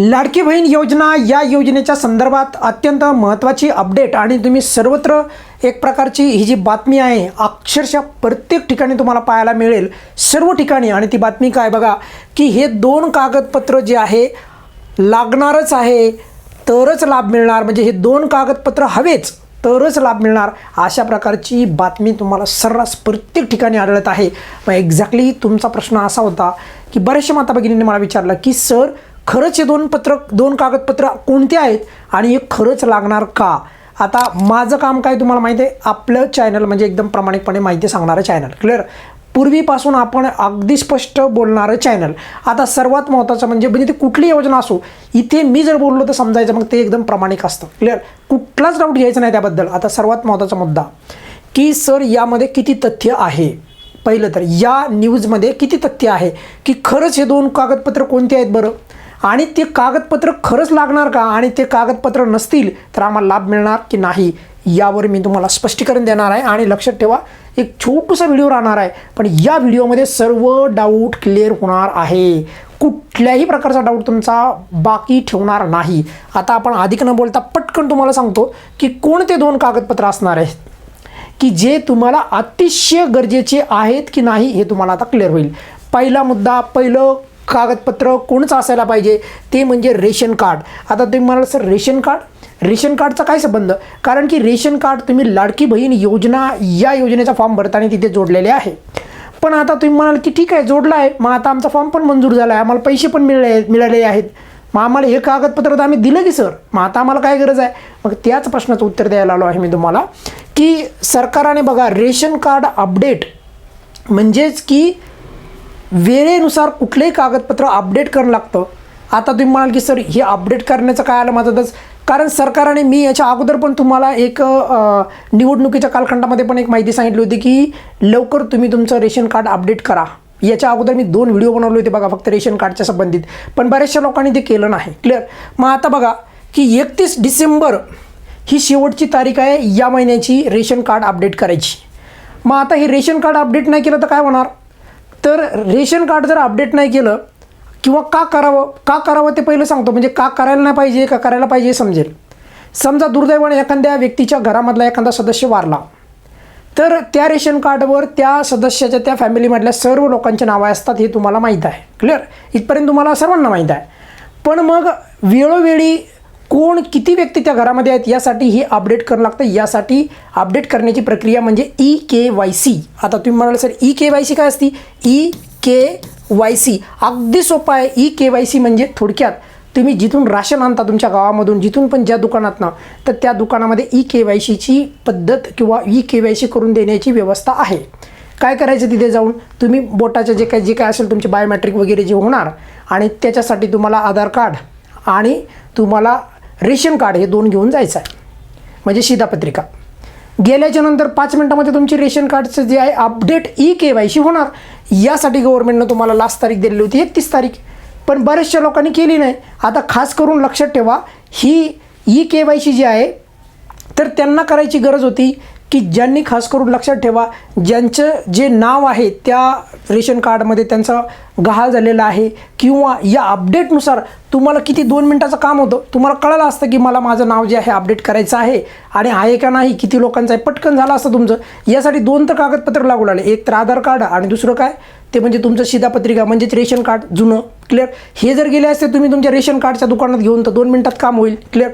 लाडकी बहीण योजना या योजनेच्या संदर्भात अत्यंत महत्त्वाची अपडेट आणि तुम्ही सर्वत्र एक प्रकारची ही जी बातमी आहे अक्षरशः प्रत्येक ठिकाणी तुम्हाला पाहायला मिळेल. सर्व ठिकाणी आणि ती बातमी काय बघा की हे दोन कागदपत्र जे आहे लागणारच आहे तरच लाभ मिळणार. म्हणजे हे दोन कागदपत्र हवेच तरच लाभ मिळणार. अशा प्रकारची बातमी तुम्हाला सर्रास प्रत्येक ठिकाणी आढळत आहे. मग एक्झॅक्टली तुमचा प्रश्न असा होता की बऱ्याचशा माता भगिनींनी मला विचारलं की सर खरंच हे दोन पत्र दोन कागदपत्र कोणते आहेत आणि हे खरंच लागणार का? आता माझं काम काय तुम्हाला माहिती आहे? आपलं चॅनल म्हणजे एकदम प्रामाणिकपणे माहिती सांगणारं चॅनल क्लिअर पूर्वीपासून आपण अगदी स्पष्ट बोलणारं चॅनल आता सर्वात महत्त्वाचं म्हणजे म्हणजे ती कुठली योजना असो इथे मी जर बोललो तर समजायचं मग ते एकदम प्रामाणिक असतं. क्लिअर कुठलाच डाऊट घ्यायचा नाही त्याबद्दल. आता सर्वात महत्त्वाचा मुद्दा की सर यामध्ये किती तथ्य आहे? पहिलं तर या न्यूजमध्ये किती तथ्य आहे? की खरंच हे दोन कागदपत्र कोणते आहेत बरं? आणि ते कागदपत्र खरंच लागणार का? आणि ते कागदपत्र नसतील तर आम्हाला लाभ मिळणार की नाही? यावर मी तुम्हाला स्पष्टीकरण देणार आहे आणि लक्षात ठेवा एक छोटूसा व्हिडिओ राहणार आहे पण या व्हिडिओमध्ये सर्व डाऊट क्लिअर होणार आहे. कुठल्याही प्रकारचा डाऊट तुमचा बाकी ठेवणार नाही. आता आपण अधिक न बोलता पटकन तुम्हाला सांगतो की कोणते दोन कागदपत्र असणार आहेत? की जे तुम्हाला अतिशय गरजेचे आहेत की नाही हे तुम्हाला आता क्लिअर होईल. पहिला मुद्दा पहिलं कागदपत्र कोणचं असायला पाहिजे? ते म्हणजे रेशन कार्ड. आता तुम्ही म्हणाल सर रेशन कार्ड? रेशन कार्डचा काय संबंध? कारण की रेशन कार्ड तुम्ही लाडकी बहीण योजना या योजनेचा फॉर्म भरताना तिथे जोडलेले आहे. पण आता तुम्ही म्हणाल की ठीक आहे जोडला आहे. मग आता आमचा फॉर्म पण मंजूर झाला आहे. आम्हाला पैसे पण मिळले मिळालेले आहेत. मग आम्हाला हे कागदपत्र तर आम्ही दिलं की सर मग आता आम्हाला काय गरज आहे? मग त्याच प्रश्नाचं उत्तर द्यायला आलो आहे मी तुम्हाला की सरकारने बघा रेशन कार्ड अपडेट म्हणजेच की वेळेनुसार कुठलंही कागदपत्र अपडेट करणं लागतं. आता तुम्ही म्हणाल की सर हे अपडेट करण्याचं काय आलं माझं कारण सरकारने मी याच्या अगोदर पण तुम्हाला एक निवडणुकीच्या कालखंडामध्ये पण एक माहिती सांगितली होती की लवकर तुम्ही तुमचं रेशन कार्ड अपडेट करा. याच्या अगोदर मी दोन व्हिडिओ बनवले होते बघा फक्त रेशन कार्डच्या संबंधित. पण बऱ्याचशा लोकांनी ते केलं नाही. क्लिअर मग आता बघा की एकतीस डिसेंबर ही शेवटची तारीख आहे या महिन्याची रेशन कार्ड अपडेट करायची. मग आता हे रेशन कार्ड अपडेट नाही केलं तर काय होणार? तर रेशन कार्ड जर अपडेट नाही केलं किंवा का करावं का करावं ते पहिलं सांगतो. म्हणजे का करायला नाही पाहिजे का करायला पाहिजे समजेल. समजा दुर्दैवाने एखाद्या व्यक्तीच्या घरामधला एखादा सदस्य वारला. तर त्या रेशन कार्डवर त्या सदस्याच्या त्या फॅमिलीमधल्या सर्व लोकांचे नावं असतात हे तुम्हाला माहीत आहे. क्लिअर इथपर्यंत तुम्हाला सर्वांना माहीत आहे. पण मग वेळोवेळी कोण किती व्यक्ती त्या घरामध्ये आहेत यासाठी हे अपडेट करणं लागतं. यासाठी अपडेट करण्याची प्रक्रिया म्हणजे ई के वाय सी आता तुम्ही म्हणाल sir E K Y C काय असती? ई के वाय सी अगदी सोपं आहे. ई के वाय सी म्हणजे थोडक्यात तुम्ही जिथून राशन आणता तुमच्या गावामधून जिथून पण ज्या दुकानातनं तर त्या दुकानामध्ये ई के वाय सीची पद्धत किंवा ई के वाय सी करून देण्याची व्यवस्था आहे. काय करायचं तिथे जाऊन? तुम्ही बोटाचं जे काय जे काय असेल तुमचे बायोमॅट्रिक वगैरे जे होणार आणि त्याच्यासाठी तुम्हाला आधार कार्ड आणि तुम्हाला रेशन कार्ड हे दोन घेऊन जायचं आहे. म्हणजे शिधापत्रिका गेल्याच्यानंतर पाच मिनटामध्ये तुमची रेशन कार्डचं जे आहे update E K Y C होणार. यासाठी गव्हर्नमेंटनं तुम्हाला लास्ट तारीख दिलेली होती एकतीस तारीख. पण बऱ्याचशा लोकांनी केली नाही. आता खास करून लक्षात ठेवा ही ई के वाय सी जी आहे तर त्यांना करायची गरज होती की ज्यांनी खास करून लक्षात ठेवा ज्यांचं जे नाव आहे त्या रेशन कार्डमध्ये त्यांचं गहाळ झालेला आहे किंवा या अपडेटनुसार तुम्हाला किती दोन मिनटाचं काम होतं तुम्हाला कळलं असतं की मला माझं नाव जे आहे अपडेट करायचं आहे आणि आहे का नाही किती लोकांचं आहे पटकन झालं असतं तुमचं. यासाठी दोन तर कागदपत्र लागू लागले. एक तर आधार कार्ड आणि दुसरं काय? ते म्हणजे तुमचं शिधापत्रिका म्हणजेच रेशन कार्ड जुनं. क्लिअर? हे जर गेले असते तुम्ही तुमच्या रेशन कार्डच्या दुकानात घेऊन तर दोन मिनटात काम होईल. क्लिअर?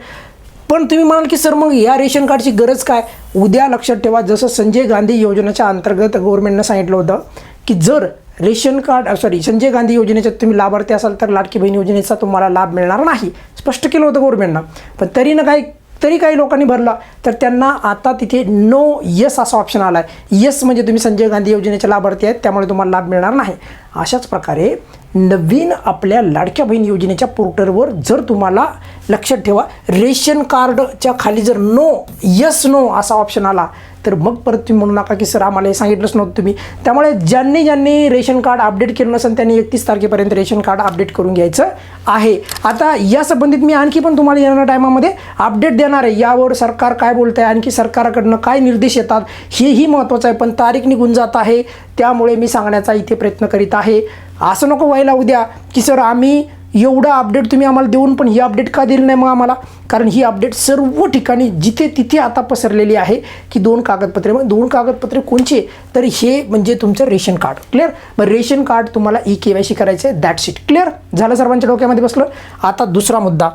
पण तुम्ही म्हणाल की सर मग या रेशन कार्डची गरज काय? उद्या लक्षात ठेवा जसं संजय गांधी योजनेच्या अंतर्गत गव्हर्नमेंटनं सांगितलं होतं की जर ration card sorry Sanjay Gandhi योजनेच्या तुम्ही लाभार्थी असाल तर लाडकी बहीण योजनेचा तुम्हाला लाभ मिळणार नाही. स्पष्ट केलं होतं गव्हर्नमेंटनं पण तरी ना काही तरी काही लोकांनी भरला तर त्यांना आता तिथे नो यस असा ऑप्शन आला आहे यस म्हणजे तुम्ही संजय गांधी योजनेचे लाभार्थी आहेत त्यामुळे तुम्हाला लाभ मिळणार नाही. अशाच प्रकारे नवीन आपल्या लाडक्या बहीण योजनेच्या पोर्टलवर जर तुम्हाला लक्षात ठेवा रेशन कार्डच्या खाली जर नो यस नो असा ऑप्शन आला तर मग परत तुम्ही म्हणू नका की सर आम्हाला हे सांगितलंच नव्हतं तुम्ही. त्यामुळे ज्यांनी ज्यांनी रेशन कार्ड अपडेट केलं नसेल त्यांनी एकतीस तारखेपर्यंत रेशन कार्ड अपडेट करून घ्यायचं आहे. आता या संबंधित मी आणखी पण तुम्हाला येणाऱ्या टायमामध्ये अपडेट देणार आहे. यावर सरकार काय बोलत आहे आणखी सरकारकडनं काय निर्देश येतात हेही महत्त्वाचं आहे. पण तारीख निघून जात आहे त्यामुळे मी सांगण्याचा इथे प्रयत्न करीत आहे. असं नको व्हायला उद्या की सर आम्ही एवढं अपडेट तुम्ही आम्हाला देऊन पण ही अपडेट का दिली नाही मग आम्हाला? कारण ही अपडेट सर्व ठिकाणी जिथे तिथे आता पसरलेली आहे की दोन कागदपत्रे. मग दोन कागदपत्रे कोणचे? तर हे म्हणजे तुमचं रेशन कार्ड. क्लिअर मग रेशन कार्ड तुम्हाला ई के वाय सी करायचं आहे दॅट सीट क्लिअर झालं सर्वांच्या डोक्यामध्ये बसलं? आता दुसरा मुद्दा.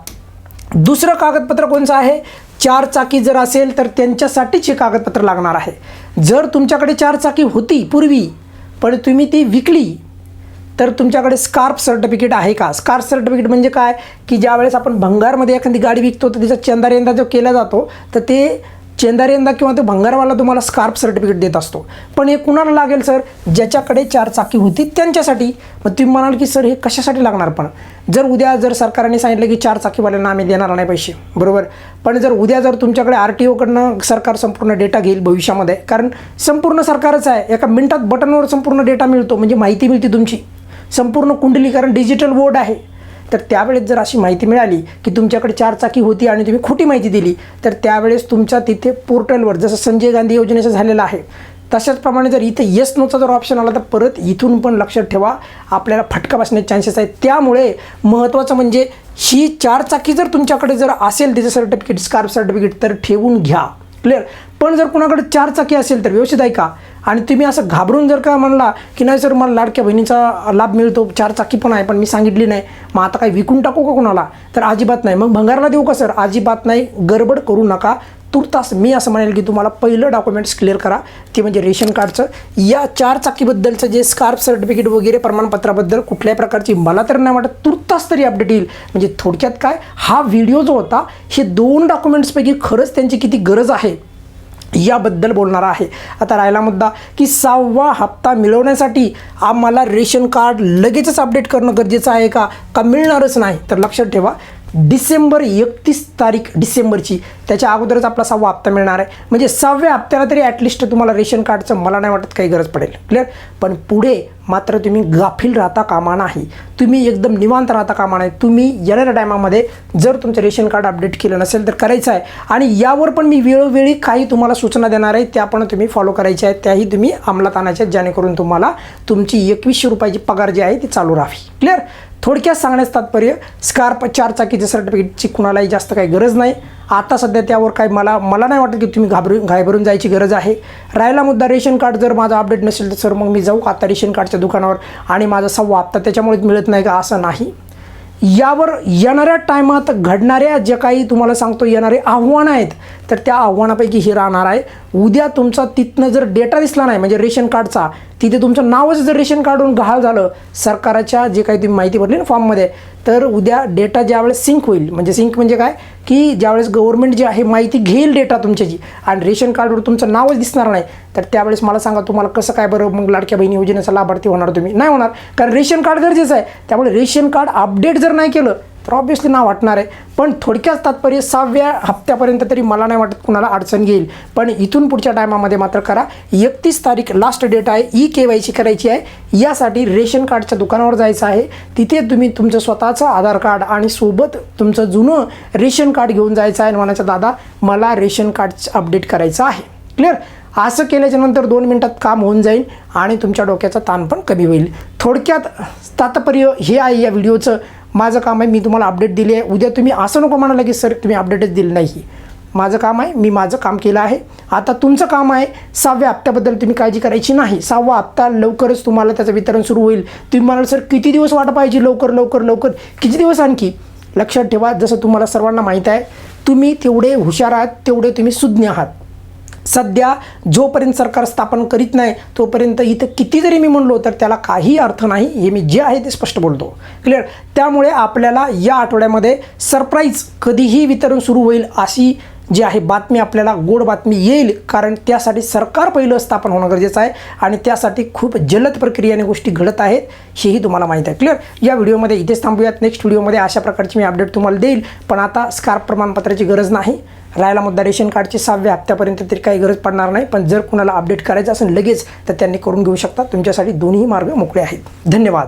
दुसरं कागदपत्र कोणचं आहे? चार चाकी जर असेल तर त्यांच्यासाठीच हे कागदपत्र लागणार आहे. जर तुमच्याकडे चार चाकी होती पूर्वी पण तुम्ही ती विकली तर तुमच्याकडे स्कार्प सर्टिफिकेट आहे का? स्कार्प सर्टिफिकेट म्हणजे काय? की ज्यावेळेस आपण भंगारमध्ये एखादी गाडी विकतो तर तिचा चंदारेंदा जो केला जातो तर ते चेंदारेंदा किंवा तो भंगारवाला तुम्हाला स्कार्प सर्टिफिकेट देत असतो. पण हे कुणाला लागेल सर? ज्याच्याकडे चार चाकी होती त्यांच्यासाठी. मग तुम्ही म्हणाल की सर हे कशासाठी लागणार पण? जर उद्या जर सरकारने सांगितलं की चार चाकीवाल्यांना आम्ही देणार नाही पैसे बरोबर? पण जर उद्या जर तुमच्याकडे आर टी ओकडनं सरकार संपूर्ण डेटा घेईल भविष्यामध्ये कारण संपूर्ण सरकारच आहे. एका मिनटात बटनवर संपूर्ण डेटा मिळतो म्हणजे माहिती मिळते तुमची. संपूर्ण कुंडलीकरण डिजिटल बोर्ड आहे. तर त्यावेळेस जर अशी माहिती मिळाली की तुमच्याकडे चार चाकी होती आणि तुम्ही खोटी माहिती दिली तर त्यावेळेस तुमच्या तिथे पोर्टलवर जसं संजय गांधी योजनेचं झालेलं आहे तशाचप्रमाणे जर इथं येस नोचा जर ऑप्शन आला तर परत इथून पण लक्षात ठेवा. आपल्याला फटका बसण्याचे चान्सेस आहेत. त्यामुळे महत्त्वाचं म्हणजे ही चार चाकी जर तुमच्याकडे जर असेल तिचं सर्टिफिकेट स्कार्फ सर्टिफिकेट तर ठेवून घ्या. क्लिअर पण जर कुणाकडे चार चाकी असेल तर व्यवस्थित ऐका. आणि तुम्ही असं घाबरून जर का म्हणला की नाही सर मला लाडक्या बहिणीचा लाभ मिळतो चार चाकी पण आहे पण मी सांगितली नाही मग आता काय विकून टाकू का कुणाला? तर अजिबात नाही. मग भंगारला देऊ का सर? अजिबात नाही. गडबड करू नका. तुर्तास मी असं म्हणेल की तुम्हाला पहिलं डॉक्युमेंट्स क्लिअर करा. ते म्हणजे रेशन कार्डचं. या चार चाकीबद्दलचं जे स्कार्फ सर्टिफिकेट वगैरे प्रमाणपत्राबद्दल कुठल्याही प्रकारची मला तर नाही वाटत तुर्तास तरी अपडेट येईल. म्हणजे थोडक्यात काय? हा व्हिडिओ जो होता हे दोन डॉक्युमेंट्सपैकी खरंच त्यांची किती गरज आहे? याबद्दल बोलणार आहे. आता राहिला मुद्दा की सहावा हप्ता मिळवण्यासाठी आम्हाला रेशन कार्ड लगेचच अपडेट करणं गरजेचं आहे का? का मिळणारच नाही? तर लक्षात ठेवा डिसेंबर एकतीस तारीख डिसेंबरची. त्याच्या अगोदरच आपला सहावा हप्ता मिळणार आहे. म्हणजे सहाव्या हप्त्याला तरी ॲटलिस्ट तुम्हाला रेशन कार्डचं मला नाही वाटत काही गरज पडेल. क्लिअर पण पुढे मात्र तुम्ही गाफील राहता कामा नाही. तुम्ही एकदम निवांत राहता कामा नाही. तुम्ही येणाऱ्या टायमामध्ये जर तुमचं रेशन कार्ड अपडेट केलं नसेल तर करायचं आहे. आणि यावर पण मी वेळोवेळी काही तुम्हाला सूचना देणार आहे त्या पण तुम्ही फॉलो करायच्या आहेत. त्याही तुम्ही अंमलात आणायच्या आहेत जेणेकरून तुम्हाला तुमची एकवीसशे रुपयाची पगार जी आहे ती चालू राहावी. क्लिअर थोडक्यात सांगण्याचं तात्पर्य स्कार्प चारचाकीचे सर्टिफिकेटची कुणालाही जास्त काही गरज नाही. आता सध्या त्यावर काही मला मला नाही वाटत की तुम्ही घाबरून घाबरून जायची गरज आहे. राहिला मुद्दा रेशन कार्ड जर माझा अपडेट नसेल तर सर मग मी जाऊ आता रेशन कार्डच्या दुकानावर आणि माझा सव्वा हप्ता त्याच्यामुळेच मिळत नाही का असं नाही. यावर येणाऱ्या टायमात घडणाऱ्या जे काही तुम्हाला सांगतो येणारे आव्हानं आहेत तर त्या आव्हानापैकी हे राहणार आहे. उद्या तुमचा तिथनं जर डेटा दिसला नाही म्हणजे रेशन कार्डचा तिथे तुमचं नावच जर रेशन कार्डवरून गहाळ झालं सरकारच्या जे काही तुम्ही माहिती भरली ना फॉर्ममध्ये तर उद्या डेटा ज्यावेळेस सिंक होईल म्हणजे सिंक म्हणजे काय? की ज्यावेळेस गव्हर्नमेंट जी आहे माहिती घेईल डेटा तुमच्याची आणि रेशन कार्डवर तुमचं नावच दिसणार नाही तर त्यावेळेस मला सांगा तुम्हाला कसं काय बरं मग लाडक्या बहिणी योजनेचा लाभार्थी होणार तुम्ही? नाही होणार कारण रेशन कार्ड गरजेचं आहे. त्यामुळे रेशन कार्ड अपडेट जर नाही केलं तर ऑब्व्हियसली नाव वाटणार आहे. पण थोडक्यात तात्पर्य सहाव्या हप्त्यापर्यंत तरी मला नाही वाटत कुणाला अडचण घेईल पण इथून पुढच्या टायमामध्ये मात्र करा. एकतीस तारीख लास्ट डेट आहे. ई के वाय सी करायची आहे. यासाठी रेशन कार्डच्या दुकानावर जायचं आहे. तिथे तुम्ही तुमचं स्वतःचं आधार कार्ड आणि सोबत तुमचं जुनं रेशन कार्ड घेऊन जायचं आहे. आणि म्हणायचं दादा मला रेशन कार्ड अपडेट करायचं आहे. क्लिअर असं केल्याच्यानंतर दोन मिनटात काम होऊन जाईल आणि तुमच्या डोक्याचा ताण पण कमी होईल. थोडक्यात तात्पर्य हे आहे या व्हिडिओचं माझं काम आहे मी तुम्हाला अपडेट दिली आहे. उद्या तुम्ही असं नको म्हणाला की सर तुम्ही अपडेटच दिलं नाही. माझं काम आहे मी माझं काम केलं आहे. आता तुमचं काम आहे सहाव्या हप्त्याबद्दल तुम्ही काळजी करायची नाही. सहावा हप्ता लवकरच तुम्हाला त्याचं वितरण सुरू होईल. तुम्ही म्हणाल सर किती दिवस वाट पाहिजे लवकर लवकर लवकर. किती दिवस आणखी? लक्षात ठेवा जसं तुम्हाला सर्वांना माहीत आहे तुम्ही तेवढे हुशार आहात तेवढे तुम्ही सुज्ञ आहात. सध्या जोपर्यंत सरकार स्थापन करीत नाही तोपर्यंत इथं किती जरी मी म्हणलो तर त्याला काही अर्थ नाही हे मी जे आहे ते स्पष्ट बोलतो. क्लिअर त्यामुळे आपल्याला या आठवड्यामध्ये सरप्राईज कधीही वितरण सुरू होईल अशी जी आहे बातमी आपल्याला गोड बातमी येईल कारण त्यासाठी सरकार पहिलं स्थापन होणं गरजेचं आहे आणि त्यासाठी खूप जलद प्रक्रियेने गोष्टी घडत आहेत हेही तुम्हाला माहीत आहे. क्लिअर या व्हिडिओमध्ये इथेच थांबूयात. नेक्स्ट व्हिडिओमध्ये अशा प्रकारची मी अपडेट तुम्हाला देईल पण आता स्कार्प प्रमाणपत्राची गरज नाही. राहायला मुद्दा रेशन कार्डची सहाव्या हप्त्यापर्यंत तरी काही गरज पडणार नाही पण जर कुणाला अपडेट करायचं असेल लगेच तर त्यांनी करून घेऊ शकता. तुमच्यासाठी दोन्ही मार्ग मोकळे आहेत. धन्यवाद.